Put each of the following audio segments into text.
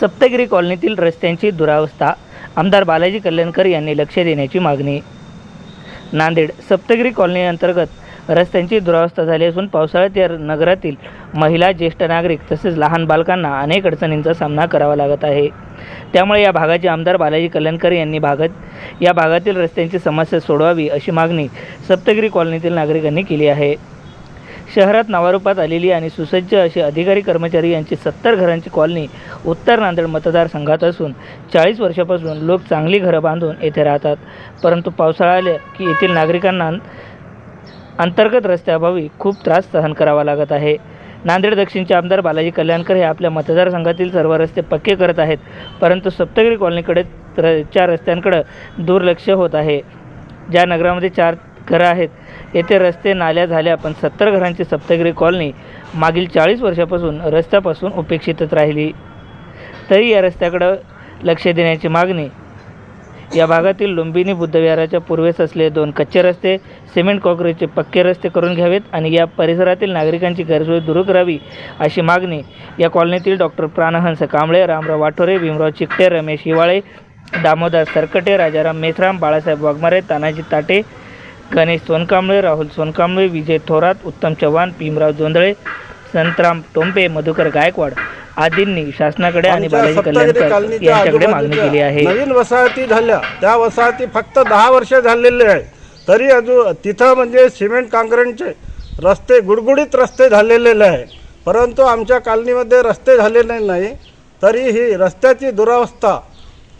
सप्तगिरी कॉलनीतील रस्त्यांची दुरावस्था. आमदार बालाजी कल्याणकर यांनी लक्ष देण्याची मागणी. नांदेड सप्तगिरी कॉलनी अंतर्गत रस्त्यांची दुरावस्था झाली असून पावसाळ्यात या नगरातील महिला ज्येष्ठ नागरिक तसेच लहान बालकांना अनेक अडचणींचा सामना करावा लागत आहे. त्यामुळे या भागाचे आमदार बालाजी कल्याणकर यांनी भागात या भागातील रस्त्यांची समस्या सोडवावी अशी मागणी सप्तगिरी कॉलनीतील नागरिकांनी केली आहे. शहरात नावारूपात आलेली आणि सुसज्ज अशी अधिकारी कर्मचारी यांची सत्तर घरांची कॉलनी उत्तर नांदेड मतदारसंघात असून चाळीस वर्षापासून लोक चांगली घरं बांधून येथे राहतात. परंतु पावसाळा आले की येथील नागरिकांना अंतर्गत रस्त्याअभावी खूप त्रास सहन करावा लागत आहे. नांदेड दक्षिणचे आमदार बालाजी कल्याणकर हे आपल्या मतदारसंघातील सर्व रस्ते पक्के करत आहेत परंतु सप्तगिरी कॉलनीकडे र च्या रस्त्यांकडे दुर्लक्ष होत आहे. ज्या नगरामध्ये चार घरं आहेत. येथे रस्ते नाल्या झाल्या. पण सत्तर घरांची सप्तगिरी कॉलनी मागील चाळीस वर्षापासून रस्त्यापासून उपेक्षितच राहिली. तरी या रस्त्याकडं लक्ष देण्याची मागणी या भागातील लुंबिनी बुद्धविहाराच्या पूर्वेस असले दोन कच्चे रस्ते सिमेंट काँक्रीटचे पक्के रस्ते करून घ्यावेत आणि या परिसरातील नागरिकांची गरजोय दूर करावी अशी मागणी या कॉलनीतील डॉक्टर प्राणहंस कांबळे रामराव वाठोरे भीमराव चिकटे रमेश हिवाळे दामोदर सरकटे राजाराम मेथराम बाळासाहेब वाघमारे तानाजी ताटे गणेश सोनकांबळे राहुल सोनकांबळे विजय थोरात उत्तम चव्हाण भीमराव जोंधळे संतराम टोंपे मधुकर गायकवाड आदींनी शासनाकडे आणि बालाजी कल्याणकर यांच्याकडे मागणी केली आहे. नवीन वसाहती झाल्या. त्या वसाहती फक्त दहा वर्ष झालेले आहे तरी अजून तिथं म्हणजे सिमेंट काँक्रीटचे रस्ते गुडगुडीत रस्ते झालेले आहे परंतु आमच्या कॉलनीमध्ये रस्ते झालेले नाही. तरी ही रस्त्याची दुरावस्था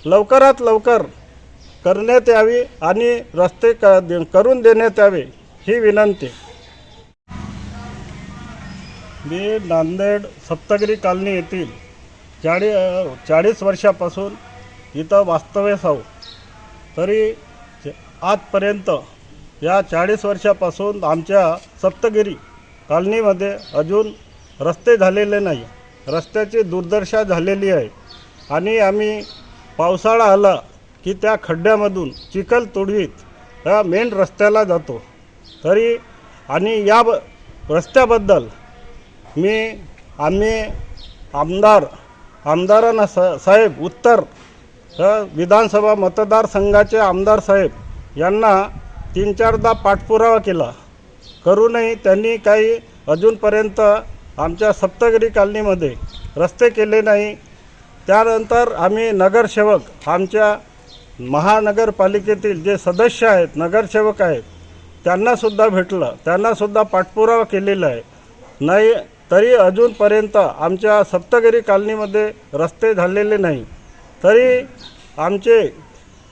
लवकरात लवकर करण्यात यावी आणि रस्ते क दे- करून देण्यात यावे ही विनंती. मी नांदेड सप्तगिरी कॉलनी येथील चाळी चाळीस वर्षापासून इथं वास्तव्यास आहो. तरी आजपर्यंत या चाळीस वर्षापासून आमच्या सप्तगिरी कॉलनीमध्ये अजून रस्ते झालेले नाही. रस्त्याची दुर्दशा झालेली आहे आणि आम्ही पावसाळा आला की त्या खड्ड्यामधून चिखल तुडवीत मेन रस्त्याला जातो. तरी आणि या ब रस्त्याबद्दल मी आम्ही आमदार आमदारांना स साहेब उत्तर विधानसभा मतदारसंघाचे आमदार साहेब यांना तीन चारदा पाठपुरावा केला. करूनही त्यांनी काही अजूनपर्यंत आमच्या सप्तगिरी कॉलनीमध्ये रस्ते केले नाही. त्यानंतर आम्ही नगरसेवक आमच्या महानगरपालिकेतील जे सदस्य आहेत नगरसेवक आहेत त्यांनासुद्धा भेटलं. त्यांनासुद्धा पाठपुरावा केलेला आहे. नाही तरी अजूनपर्यंत आमच्या सप्तगिरी कॉलनीमध्ये रस्ते झालेले नाही. तरी आमचे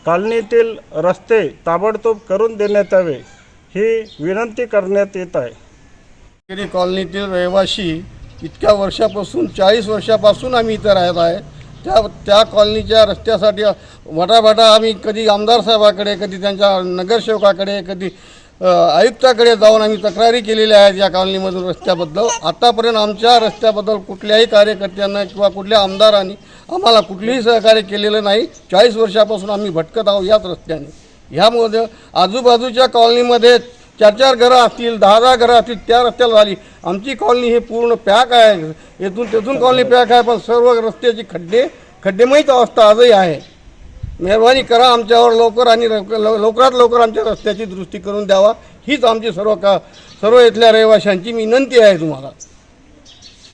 कॉलनीतील रस्ते ताबडतोब करून देण्यात यावे ही विनंती करण्यात येत आहे. सप्तगिरी कॉलनीतील रहिवाशी इतक्या वर्षापासून चाळीस वर्षापासून आम्ही इथं राहत आहे. त्या त्या कॉलनीच्या रस्त्यासाठी वटाभटा आम्ही कधी आमदार साहेबाकडे कधी त्यांच्या नगरसेवकाकडे कधी आयुक्ताकडे जाऊन आम्ही तक्रारी केलेल्या आहेत या कॉलनीमधून रस्त्याबद्दल. आत्तापर्यंत आमच्या रस्त्याबद्दल कुठल्याही कार्यकर्त्यांना किंवा कुठल्या आमदारांनी आम्हाला कुठलेही सहकार्य केलेलं नाही. चाळीस वर्षापासून आम्ही भटकत आहोत याच रस्त्याने. ह्यामध्ये आजूबाजूच्या कॉलनीमध्ये चार चार घरं असतील दहा दहा घरं असतील त्या रस्त्याला झाली. आमची कॉलनी ही पूर्ण पॅक आहे. येथून तेथून कॉलनी पॅक आहे पण सर्व रस्त्याचे खड्डे खड्डेमयीच अवस्था आजही आहे. मेहरबानी करा आमच्यावर लवकर आणि लवकर- लवकरात लवकर आमच्या रस्त्याची दुरुस्ती करून द्यावा. हीच आमची सर्व का सर्व इथल्या रहिवाशांची विनंती आहे तुम्हाला.